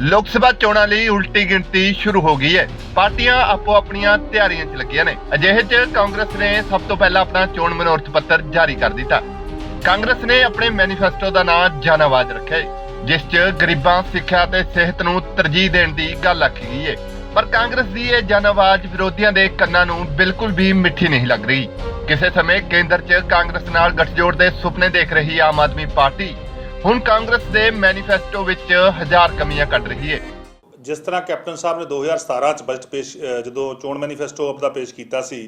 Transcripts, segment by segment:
ਲੋਕ ਸਭਾ ਚੋਣਾਂ ਲਈ ਉਲਟੀ ਗਿਣਤੀ ਸ਼ੁਰੂ ਹੋ ਗਈ ਹੈ। ਪਾਰਟੀਆਂ ਆਪੋ ਆਪਣੀਆਂ ਤਿਆਰੀਆਂ 'ਚ ਲੱਗੀਆਂ ਨੇ। ਅਜਿਹੇ 'ਚ ਕਾਂਗਰਸ ਨੇ ਸਭ ਤੋਂ ਪਹਿਲਾਂ ਆਪਣਾ ਚੋਣ ਮਨੋਰਥ ਪੱਤਰ ਜਾਰੀ ਕਰ ਦਿੱਤਾ। ਕਾਂਗਰਸ ਨੇ ਆਪਣੇ ਮੈਨੀਫੈਸਟੋ ਦਾ ਨਾਂ ਜਨ ਆਵਾਜ਼ ਰੱਖਿਆ ਜਿਸ 'ਚ ਗਰੀਬਾਂ, ਸਿੱਖਿਆ ਤੇ ਸਿਹਤ ਨੂੰ ਤਰਜੀਹ ਦੇਣ ਦੀ ਗੱਲ ਆਖੀ ਗਈ ਹੈ। ਪਰ ਕਾਂਗਰਸ ਦੀ ਇਹ ਜਨ ਆਵਾਜ਼ ਵਿਰੋਧੀਆਂ ਦੇ ਕੰਨਾਂ ਨੂੰ ਬਿਲਕੁਲ ਵੀ ਮਿੱਠੀ ਨਹੀਂ ਲੱਗ ਰਹੀ। ਕਿਸੇ ਸਮੇਂ ਕੇਂਦਰ 'ਚ ਕਾਂਗਰਸ ਨਾਲ ਗੱਠਜੋੜ ਦੇ ਸੁਪਨੇ ਦੇਖ ਰਹੀ ਆਮ ਆਦਮੀ ਪਾਰਟੀ ਹੁਣ ਕਾਂਗਰਸ ਦੇ ਮੈਨੀਫੈਸਟੋ ਵਿੱਚ ਹਜ਼ਾਰ ਕਮੀਆਂ ਕੱਢ ਰਹੀ ਹੈ ਜਿਸ ਤਰ੍ਹਾਂ ਕੈਪਟਨ ਸਾਹਿਬ ਨੇ 2017 ਚ ਬਜਟ ਪੇਸ਼ ਜਦੋਂ ਚੋਣ ਮੈਨੀਫੈਸਟੋ ਆਪਦਾ ਪੇਸ਼ ਕੀਤਾ ਸੀ,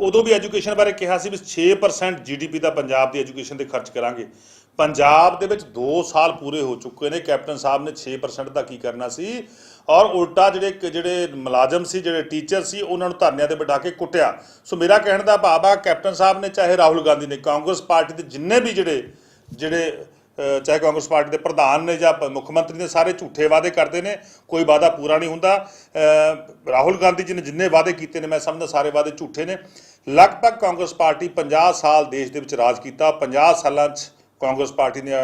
ਉਦੋਂ ਵੀ ਐਜੂਕੇਸ਼ਨ ਬਾਰੇ ਕਿਹਾ ਸੀ ਵੀ 6% ਜੀਡੀਪੀ ਦਾ ਪੰਜਾਬ ਦੀ ਐਜੂਕੇਸ਼ਨ ਤੇ ਖਰਚ ਕਰਾਂਗੇ। ਪੰਜਾਬ ਦੇ ਵਿੱਚ 2 ਸਾਲ ਪੂਰੇ ਹੋ ਚੁੱਕੇ ਨੇ, ਕੈਪਟਨ ਸਾਹਿਬ ਨੇ 6% ਦਾ ਕੀ ਕਰਨਾ ਸੀ, ਔਰ ਉਲਟਾ ਜਿਹੜੇ ਜਿਹੜੇ ਮੁਲਾਜ਼ਮ ਸੀ, ਜਿਹੜੇ ਟੀਚਰ ਸੀ, ਉਹਨਾਂ ਨੂੰ ਧਰਨਿਆਂ ਤੇ ਬਿਠਾ ਕੇ ਕੁੱਟਿਆ। ਸੋ ਮੇਰਾ ਕਹਿਣ ਦਾ ਭਾਵ ਆ, ਕੈਪਟਨ ਸਾਹਿਬ ਨੇ ਚਾਹੇ ਰਾਹੁਲ ਗਾਂਧੀ ਨੇ, ਕਾਂਗਰਸ ਪਾਰਟੀ ਦੇ ਜਿੰਨੇ ਵੀ ਜਿਹੜੇ ਜਿਹੜੇ ਚਾਹੇ ਕਾਂਗਰਸ ਪਾਰਟੀ ਦੇ ਪ੍ਰਧਾਨ ਨੇ ਜਾਂ ਮੁੱਖ ਮੰਤਰੀ ਨੇ, ਸਾਰੇ ਝੂਠੇ ਵਾਅਦੇ ਕਰਦੇ ਨੇ, ਕੋਈ ਵਾਅਦਾ ਪੂਰਾ ਨਹੀਂ ਹੁੰਦਾ। ਰਾਹੁਲ ਗਾਂਧੀ ਜੀ ਨੇ ਜਿੰਨੇ ਵਾਅਦੇ ਕੀਤੇ ਨੇ, ਮੈਂ ਸਮਝਦਾ ਸਾਰੇ ਵਾਅਦੇ ਝੂਠੇ ਨੇ। ਲਗਭਗ ਕਾਂਗਰਸ ਪਾਰਟੀ 50 ਸਾਲ ਦੇਸ਼ ਦੇ ਵਿੱਚ ਰਾਜ ਕੀਤਾ 50 ਸਾਲਾਂ 'ਚ ਕਾਂਗਰਸ ਪਾਰਟੀ ਨੇ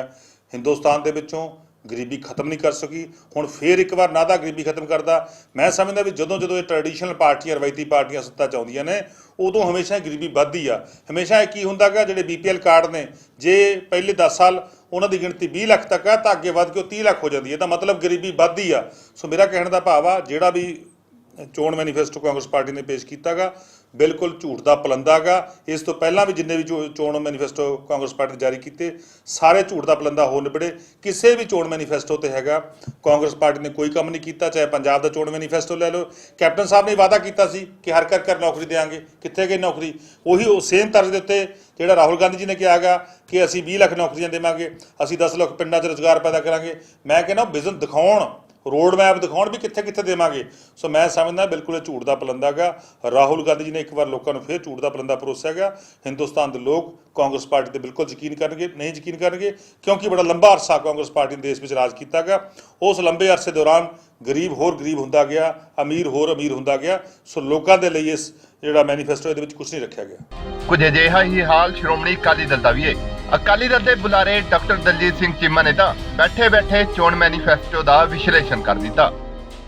ਹਿੰਦੁਸਤਾਨ ਦੇ ਵਿੱਚੋਂ ਗਰੀਬੀ ਖਤਮ ਨਹੀਂ ਕਰ ਸਕੀ। ਹੁਣ ਫੇਰ ਇੱਕ ਵਾਰ ਨਾਦਾ ਗਰੀਬੀ ਖਤਮ ਕਰਦਾ। ਮੈਂ ਸਮਝਦਾ ਵੀ ਜਦੋਂ ਜਦੋਂ ਇਹ ਟ੍ਰੈਡੀਸ਼ਨਲ ਪਾਰਟੀਆਂ ਰਵਾਇਤੀ ਪਾਰਟੀਆਂ ਸੱਤਾ 'ਚ ਆਉਂਦੀਆਂ ਨੇ, ਉਦੋਂ ਹਮੇਸ਼ਾ ਗਰੀਬੀ ਵੱਧਦੀ ਆ। ਹਮੇਸ਼ਾ ਇਹ ਕੀ ਹੁੰਦਾ ਹੁੰਦਾਗਾ ਜਿਹੜੇ ਬੀਪੀਐਲ ਕਾਰਡ ਨੇ, ਜੇ ਪਹਿਲੇ 10 ਸਾਲ ਉਹਨਾਂ ਦੀ ਗਿਣਤੀ 20 ਲੱਖ ਤੱਕ ਆ ਤਾਂ ਅੱਗੇ ਵੱਧ ਕੇ ਉਹ 30 ਲੱਖ ਹੋ ਜਾਂਦੀ ਹੈ। ਤਾਂ ਮਤਲਬ ਗਰੀਬੀ ਵੱਧਦੀ ਆ। ਸੋ ਮੇਰਾ ਕਹਿਣ ਦਾ ਭਾਵ ਆ, ਜਿਹੜਾ ਵੀ ਚੋਣ ਮੈਨੀਫੈਸਟੋ ਕਾਂਗਰਸ ਪਾਰਟੀ ਨੇ ਪੇਸ਼ ਕੀਤਾਗਾ ਬਿਲਕੁਲ ਝੂਠ ਦਾ ਪਲੰਦਾਗਾ। ਇਸ ਤੋਂ ਪਹਿਲਾਂ ਵੀ ਜਿੰਨੇ ਵੀ ਚੋ- ਚੋਣ ਮੈਨੀਫੈਸਟੋ ਕਾਂਗਰਸ ਪਾਰਟੀ ਨੇ ਜਾਰੀ ਕੀਤੇ, ਸਾਰੇ ਝੂਠ ਦਾ ਪਲੰਦਾ ਹੋ ਨਿਬੜੇ। ਕਿਸੇ ਵੀ ਚੋਣ ਮੈਨੀਫੈਸਟੋ ਤੇ ਹੈਗਾ। ਕਾਂਗਰਸ ਪਾਰਟੀ ਨੇ ਕੋਈ ਕੰਮ ਨਹੀਂ ਕੀਤਾ, ਚਾਹੇ ਪੰਜਾਬ ਦਾ ਚੋਣ ਮੈਨੀਫੈਸਟੋ ਲੈ ਲਓ। ਕੈਪਟਨ ਸਾਹਿਬ ਨੇ ਵਾਅਦਾ ਕੀਤਾ ਸੀ ਕਿ ਹਰ ਘਰ ਘਰ ਨੌਕਰੀ ਦੇਵਾਂਗੇ। ਕਿੱਥੇ ਗਈ ਨੌਕਰੀ? ਉਹੀ ਉਹ ਸੇਮ ਤਰਜ਼ ਦੇ ਉੱਤੇ ਜਿਹੜਾ ਰਾਹੁਲ ਗਾਂਧੀ ਜੀ ਨੇ ਕਿਹਾਗਾ ਕਿ ਅਸੀਂ 20 ਲੱਖ ਨੌਕਰੀਆਂ ਦੇਵਾਂਗੇ, ਅਸੀਂ 10 ਲੱਖ ਪਿੰਡਾਂ 'ਚ ਰੁਜ਼ਗਾਰ ਪੈਦਾ ਕਰਾਂਗੇ। ਮੈਂ ਕਹਿੰਦਾ ਵਿਜ਼ਨ ਦਿਖਾਉਣ ਰੋਡ ਮੈਪ ਦਿਖਾਉਣ ਵੀ ਕਿੱਥੇ ਕਿੱਥੇ ਦੇਵਾਂਗੇ। ਸੋ ਮੈਂ ਸਮਝਦਾ ਬਿਲਕੁਲ ਇਹ ਝੂਠ ਦਾ ਪਲੰਦਾ ਗਾ ਰਾਹੁਲ ਗਾਂਧੀ ਜੀ ਨੇ ਇੱਕ ਵਾਰ ਲੋਕਾਂ ਨੂੰ ਫੇਰ ਝੂਠ ਦਾ ਪਲੰਦਾ ਪਰੋਸਿਆ ਗਿਆ ਹਿੰਦੁਸਤਾਨ ਦੇ ਲੋਕ ਕਾਂਗਰਸ ਪਾਰਟੀ ਤੇ ਬਿਲਕੁਲ ਯਕੀਨ ਕਰਨਗੇ, ਨਹੀਂ ਯਕੀਨ ਕਰਨਗੇ, ਕਿਉਂਕਿ ਬੜਾ ਲੰਬਾ ਅਰਸਾ ਕਾਂਗਰਸ ਪਾਰਟੀ ਨੇ ਦੇਸ਼ ਵਿੱਚ ਰਾਜ ਕੀਤਾ ਗਿਆ ਉਸ ਲੰਬੇ ਅਰਸੇ ਦੌਰਾਨ ਗਰੀਬ ਹੋਰ ਗਰੀਬ ਹੁੰਦਾ ਗਿਆ, ਅਮੀਰ ਹੋਰ ਅਮੀਰ ਹੁੰਦਾ ਗਿਆ। ਸੋ ਲੋਕਾਂ ਦੇ ਲਈ ਇਸ ਜਿਹੜਾ ਮੈਨੀਫੈਸਟੋ ਇਹਦੇ ਵਿੱਚ ਕੁਝ ਨਹੀਂ ਰੱਖਿਆ ਗਿਆ। ਕੁਝ ਅਜਿਹਾ ਹੀ ਹਾਲ ਸ਼੍ਰੋਮਣੀ ਅਕਾਲੀ ਦਲ ਦਾ ਵੀ ਹੈ। ਅਕਾਲੀ ਦਲ ਦੇ ਬੁਲਾਰੇ ਡਾਕਟਰ ਦਲਜੀਤ ਸਿੰਘ ਚੀਮਾ ਨੇ ਤਾਂ ਬੈਠੇ ਬੈਠੇ ਚੋਣ ਮੈਨੀਫੈਸਟੋ ਦਾ ਵਿਸ਼ਲੇਸ਼ਣ ਕਰ ਦਿੱਤਾ।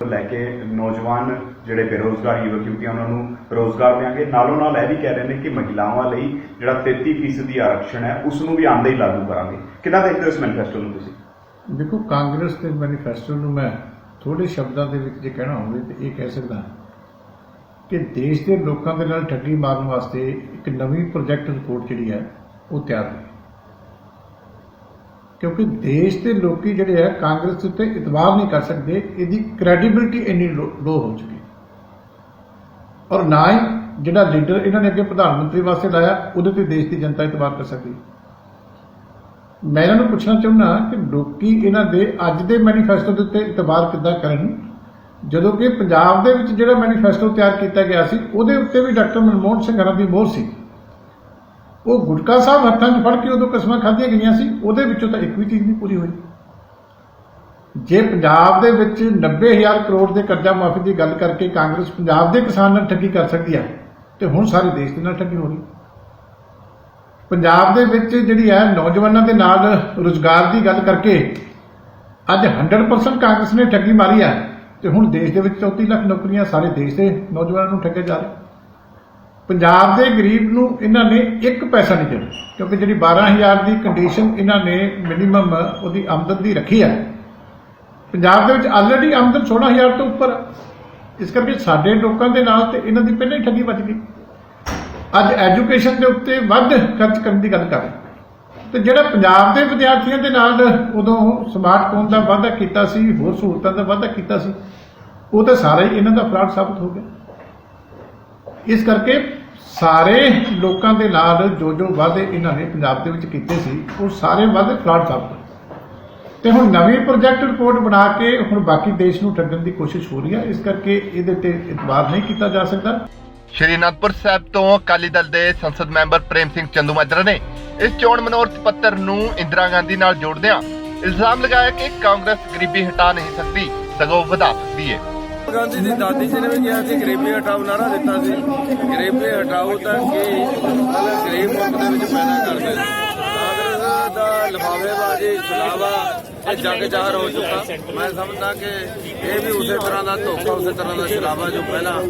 ਲੈ ਕੇ ਨੌਜਵਾਨ ਜਿਹੜੇ ਬੇਰੋਜ਼ਗਾਰ ਯੁਵਕ ਯੁਵਤੀਆਂ ਉਹਨਾਂ ਨੂੰ ਰੋਜ਼ਗਾਰ ਦੇਾਂਗੇ ਨਾਲੋਂ ਨਾਲ ਇਹ ਵੀ ਕਹਿ ਰਹੇ ਨੇ ਕਿ ਮਹਿਲਾਵਾਂ ਲਈ ਜਿਹੜਾ 33% ਦੀ ਆਰਕਸ਼ਣ ਹੈ ਉਸ ਨੂੰ ਵੀ ਆਂਦੇ ਹੀ ਲਾਗੂ ਕਰਾਂਗੇ। ਕਿੰਨਾ ਦੇਖਦੇ ਹੋ ਇਸ ਮੈਨੀਫੈਸਟੋ ਨੂੰ ਤੁਸੀਂ? ਦੇਖੋ ਕਾਂਗਰਸ ਦੇ ਮੈਨੀਫੈਸਟੋ ਨੂੰ ਮੈਂ ਥੋੜੇ ਸ਼ਬਦਾਂ ਦੇ ਵਿੱਚ ਜੇ ਕਹਿਣਾ ਹੋਵੇ ਤੇ ਇਹ ਕਹਿ ਸਕਦਾ ਕਿ ਦੇਸ਼ ਦੇ ਲੋਕਾਂ ਦੇ ਨਾਲ ਠੱਗੀ ਮਾਰਨ ਵਾਸਤੇ ਇੱਕ ਨਵੀਂ ਪ੍ਰੋਜੈਕਟ ਰਿਪੋਰਟ ਜਿਹੜੀ ਹੈ ਉਹ ਤਿਆਰ ਹੋਈ। ਕਿਉਂਕਿ ਦੇਸ਼ ਦੇ ਲੋਕੀ ਜਿਹੜੇ ਆ ਕਾਂਗਰਸ ਉੱਤੇ ਇਤਬਾਰ ਨਹੀਂ ਕਰ ਸਕਦੇ, ਇਹਦੀ ਕ੍ਰੈਡੀਬਿਲਿਟੀ ਇੰਨੀ ਲੋ ਹੋ ਚੁੱਕੀ ਔਰ ਨਾ ਹੀ ਜਿਹੜਾ ਲੀਡਰ ਇਹਨਾਂ ਨੇ ਅੱਗੇ ਪ੍ਰਧਾਨ ਮੰਤਰੀ ਵਾਸਤੇ ਲਾਇਆ, ਉਹਦੇ ਤੇ ਦੇਸ਼ ਦੀ ਜਨਤਾ ਇਤਬਾਰ ਕਰ ਸਕਦੀ ਮੈਂ ਇਹਨਾਂ ਨੂੰ ਪੁੱਛਣਾ ਚਾਹੁੰਦਾ ਕਿ ਲੋਕੀ ਇਹਨਾਂ ਦੇ ਅੱਜ ਦੇ ਮੈਨੀਫੈਸਟੋ ਦੇ ਉੱਤੇ ਇਤਬਾਰ ਕਿੱਦਾਂ ਕਰਨ? ਜਦੋਂ ਕਿ ਪੰਜਾਬ ਦੇ ਵਿੱਚ ਜਿਹੜਾ ਮੈਨੀਫੈਸਟੋ ਤਿਆਰ ਕੀਤਾ ਗਿਆ ਸੀ, ਉਹਦੇ ਉੱਤੇ ਵੀ ਡਾਕਟਰ ਮਨਮੋਹਨ ਸਿੰਘ ਹਰਾਂ ਦੀ ਮੋਹਰ ਸੀ। ਉਹ ਗੁਟਕਾ ਸਾਹਿਬ ਹੱਥਾਂ 'ਚ ਫੜ ਕੇ ਉਦੋਂ ਕਸਮਾਂ ਖਾਧੀਆਂ ਗਈਆਂ ਸੀ, ਉਹਦੇ ਵਿੱਚੋਂ ਤਾਂ ਇੱਕ ਵੀ ਚੀਜ਼ ਨਹੀਂ ਪੂਰੀ ਹੋਈ। ਜੇ ਪੰਜਾਬ ਦੇ ਵਿੱਚ 90000 ਕਰੋੜ ਦੇ ਕਰਜ਼ਾ ਮਾਫੀ ਦੀ ਗੱਲ ਕਰਕੇ ਕਾਂਗਰਸ ਪੰਜਾਬ ਦੇ ਕਿਸਾਨ ਨਾਲ ਠੱਗੀ ਕਰ ਸਕਦੀ ਹੈ, ਤੇ ਹੁਣ ਸਾਰੇ ਦੇਸ਼ ਦੇ ਨਾਲ ਠੱਗੀ ਹੋ ਰਹੀ। ਪੰਜਾਬ ਦੇ ਵਿੱਚ ਜਿਹੜੀ ਹੈ ਨੌਜਵਾਨਾਂ ਦੇ ਨਾਲ ਰੋਜ਼ਗਾਰ ਦੀ ਗੱਲ ਕਰਕੇ ਅੱਜ 100% ਕਾਂਗਰਸ ਨੇ ਠੱਗੀ ਮਾਰੀ ਹੈ, ਤੇ ਹੁਣ ਦੇਸ਼ ਦੇ ਵਿੱਚ 34 ਲੱਖ ਨੌਕਰੀਆਂ ਸਾਰੇ ਦੇਸ਼ ਦੇ ਨੌਜਵਾਨਾਂ ਨੂੰ ਠੱਗੇ ਜਾ ਰਹੇ। ਪੰਜਾਬ ਦੇ ਗਰੀਬ ਨੂੰ ਇਹਨਾਂ ਨੇ ਇੱਕ ਪੈਸਾ ਨਹੀਂ ਦੇਣਾ, ਕਿਉਂਕਿ ਜਿਹੜੀ 12000 ਦੀ ਕੰਡੀਸ਼ਨ ਇਹਨਾਂ ਨੇ ਮਿਨੀਮਮ ਉਹਦੀ ਆਮਦਨ ਦੀ ਰੱਖੀ ਹੈ। ਪੰਜਾਬ ਦੇ ਵਿੱਚ ਆਲਰੇਡੀ ਆਮਦਨ 16000 ਤੋਂ ਉੱਪਰ ਹੈ। ਇਸ ਕਰਕੇ ਸਾਡੇ ਲੋਕਾਂ ਦੇ ਨਾਲ ਤੇ ਇਹਨਾਂ ਦੀ ਪਹਿਲਾਂ ਹੀ ਠੱਗੀ ਵੱਜ ਗਈ। ਅੱਜ ਐਜੂਕੇਸ਼ਨ ਦੇ ਉੱਤੇ ਵੱਧ ਖਰਚ ਕਰਨ ਦੀ ਗੱਲ ਕਰ ਰਹੇ ਤੇ ਜਿਹੜਾ ਪੰਜਾਬ ਦੇ ਵਿਦਿਆਰਥੀਆਂ ਦੇ ਨਾਲ ਉਦੋਂ ਸਮਾਰਟਫੋਨ ਦਾ ਵਾਅਦਾ ਕੀਤਾ ਸੀ, ਹੋਰ ਸਹੂਲਤਾਂ ਦਾ ਵਾਅਦਾ ਕੀਤਾ ਸੀ, ਉਹ ਤਾਂ ਸਾਰਾ ਹੀ ਇਹਨਾਂ ਦਾ ਫਰਾਡ ਸਾਬਤ ਹੋ ਗਿਆ। ਇਸ ਕਰਕੇ ਸਾਰੇ ਲੋਕਾਂ ਦੇ ਨਾਲ ਜੋ ਜੋ ਵਾਅਦੇ ਇਹਨਾਂ ਨੇ ਪੰਜਾਬ ਦੇ ਵਿੱਚ ਕੀਤੇ ਸੀ, ਉਹ ਸਾਰੇ ਵਾਅਦੇ ਫਰਾਡ ਸਾਬਤ ਹੋਏ ਤੇ ਹੁਣ ਨਵੀਂ ਪ੍ਰੋਜੈਕਟ ਰਿਪੋਰਟ ਬਣਾ ਕੇ ਹੁਣ ਬਾਕੀ ਦੇਸ਼ ਨੂੰ ਠੱਗਣ ਦੀ ਕੋਸ਼ਿਸ਼ ਹੋ ਰਹੀ ਹੈ, ਇਸ ਕਰਕੇ ਇਹਦੇ ਤੇ ਇਤਬਾਰ ਨਹੀਂ ਕੀਤਾ ਜਾ ਸਕਦਾ। ਸ਼੍ਰੀ ਅਨੰਦਪੁਰ ਸਾਹਿਬ ਤੋਂ ਅਕਾਲੀ ਦਲ ਦੇ ਸੰਸਦ ਮੈਂਬਰ ਪ੍ਰੇਮ ਸਿੰਘ ਚੰਦੂਮਾਜਰਾ ਨੇ ਇਸ ਚੋਣ ਮਨੋਰਥ ਪੱਤਰ ਨੂੰ ਇੰਦਰਾ ਗਾਂਧੀ ਨਾਲ ਜੋੜਦਿਆਂ ਇਲਜ਼ਾਮ ਲਗਾਇਆ ਕਿ ਕਾਂਗਰਸ ਗਰੀਬੀ ਹਟਾ ਨਹੀਂ ਸਕਦੀ, ਸਗੋਂ ਵਧਾ ਸਕਦੀ ਹੈ ਗਾਂਧੀ ਦੀ ਦਾਦੀ ਜੀ ਨੇ ਵੀ ਕਿਹਾ ਸੀ, ਗਰੀਬੀ ਹਟਾਓ ਨਾਰਾ ਦਿੱਤਾ ਸੀ। ਗਰੀਬੀ ਹਟਾਓ ਤਾਂ ਕਿ? ਮਤਲਬ ਗਰੀਬ ਮੁਲਕ ਦੇ ਵਿੱਚ ਪੈਦਾ ਕਰਦੇ ਕਾਂਗਰਸ ਦਾ ਲਫਾਵੇਬਾਜ਼ੀ ਛਲਾਵਾ ਇਹ ਜੱਗ ਜ਼ਾਹਰ ਹੋ ਚੁੱਕਾ। ਮੈਂ ਸਮਝਦਾ ਕਿ ਇਹ ਵੀ ਉਸੇ ਤਰ੍ਹਾਂ ਦਾ ਧੋਖਾ, ਉਸੇ ਤਰ੍ਹਾਂ ਦਾ ਸ਼ਰਾਬਾ ਜੋ ਪਹਿਲਾਂ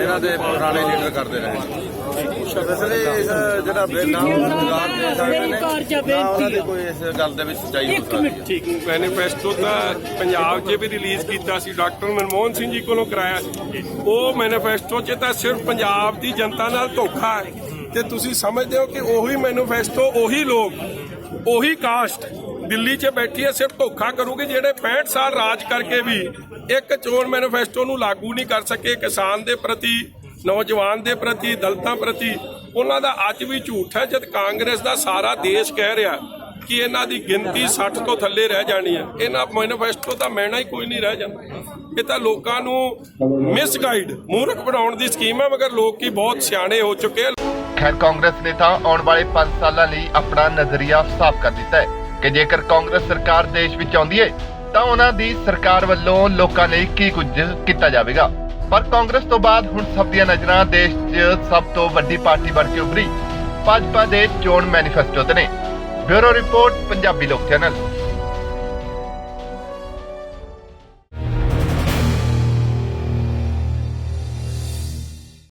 ਇਹਨਾਂ ਦੇ ਪੁਰਾਣੇ ਲੀਡਰ ਕਰਦੇ ਰਹੇ ਇਸ ਲਈ ਇਸ ਜਿਹੜਾ ਬਿੱਲ ਨਾ ਉਹ ਰੁਜ਼ਗਾਰ ਦੇ ਸਕਦੇ ਨੇ ਨਾ ਉਹਨਾਂ ਦੀ ਕੋਈ ਇਸ ਗੱਲ ਦੇ ਵਿੱਚ ਸੱਚਾਈ ਹੋ ਸਕਦੀ ਹੈ। ਮੈਨੀਫੈਸਟੋ ਤਾਂ ਪੰਜਾਬ 'ਚ ਵੀ ਰਿਲੀਜ਼ ਕੀਤਾ ਸੀ ਡਾਕਟਰ ਮਨਮੋਹਨ ਸਿੰਘ ਜੀ ਕੋਲੋਂ ਕਰਾਇਆ ਸੀ। ਉਹ ਮੈਨੀਫੈਸਟੋ 'ਚ ਤਾਂ ਸਿਰਫ ਪੰਜਾਬ ਦੀ ਜਨਤਾ ਨਾਲ ਧੋਖਾ ਹੈ। ਤੇ ਤੁਸੀਂ ਸਮਝਦੇ ਹੋ ਕਿ ਉਹੀ ਮੈਨੀਫੈਸਟੋ ਉਹੀ ਲੋਕ ਉਹੀ ਕਾਸਟ ਦਿੱਲੀ 'ਚ ਬੈਠੀ ਹੈ ਸਿਰਫ ਧੋਖਾ ਕਰੂਗੀ ਜਿਹੜੇ 65 ਸਾਲ ਰਾਜ ਕਰਕੇ ਵੀ ਇੱਕ ਚੋਣ ਮੈਨੀਫੈਸਟੋ ਨੂੰ ਲਾਗੂ ਨਹੀਂ ਕਰ ਸਕੇ ਕਿਸਾਨ ਦੇ ਪ੍ਰਤੀ ਨੌਜਵਾਨ ਦੇ ਪ੍ਰਤੀ, ਦਲਤਾਂ ਪ੍ਰਤੀ ਉਹਨਾਂ ਦਾ ਅੱਜ ਵੀ ਝੂਠ ਹੈ, ਜਦ ਕਾਂਗਰਸ ਦਾ ਸਾਰਾ ਦੇਸ਼ ਕਹਿ ਰਿਹਾ ਕਿ ਇਹਨਾਂ ਦੀ ਗਿਣਤੀ 60 ਤੋਂ ਥੱਲੇ ਰਹਿ ਜਾਣੀ ਹੈ। ਇਹਨਾਂ ਮੈਨੀਫੈਸਟੋ ਦਾ ਮੈਣਾ ਹੀ ਕੋਈ ਨਹੀਂ ਰਹਿ ਜਾਂਦਾ। ਇਹ ਤਾਂ ਲੋਕਾਂ ਨੂੰ ਮਿਸਗਾਈਡ ਮੂਰਖ ਬਣਾਉਣ ਦੀ ਸਕੀਮ ਹੈ, ਮਗਰ ਲੋਕ ਕੀ ਬਹੁਤ ਸਿਆਣੇ ਹੋ ਚੁੱਕੇ ਆ। ਖੈਰ, ਕਾਂਗਰਸ ਨੇ ਤਾਂ ਆਉਣ ਵਾਲੇ 5 ਸਾਲਾਂ ਲਈ ਆਪਣਾ ਨਜ਼ਰੀਆ ਸਾਫ਼ ਕਰ ਦਿੱਤਾ ਹੈ ਕਿ ਜੇਕਰ ਕਾਂਗਰਸ ਸਰਕਾਰ ਦੇਸ਼ ਵਿੱਚ ਆਉਂਦੀ ਹੈ, ਤਾਂ ਉਹਨਾਂ ਦੀ ਸਰਕਾਰ ਵੱਲੋਂ ਲੋਕਾਂ ਲਈ ਕੀ ਕੁਝ ਕੀਤਾ ਜਾਵੇਗਾ। ਪਰ ਕਾਂਗਰਸ ਤੋਂ ਬਾਅਦ ਹੁਣ ਸਭ ਦੀਆਂ ਨਜ਼ਰਾਂ ਦੇਸ਼ 'ਚ ਸਭ ਤੋਂ ਵੱਡੀ ਪਾਰਟੀ ਬਣ ਕੇ ਉਭਰੀ। ਭਾਜਪਾ ਦੇ ਚੋਣ ਮੈਨੀਫੈਸਟੋ ਤੇ ਨੇ। ਬਿਊਰੋ ਰਿਪੋਰਟ, ਪੰਜਾਬੀ ਲੋਕ ਚੈਨਲ।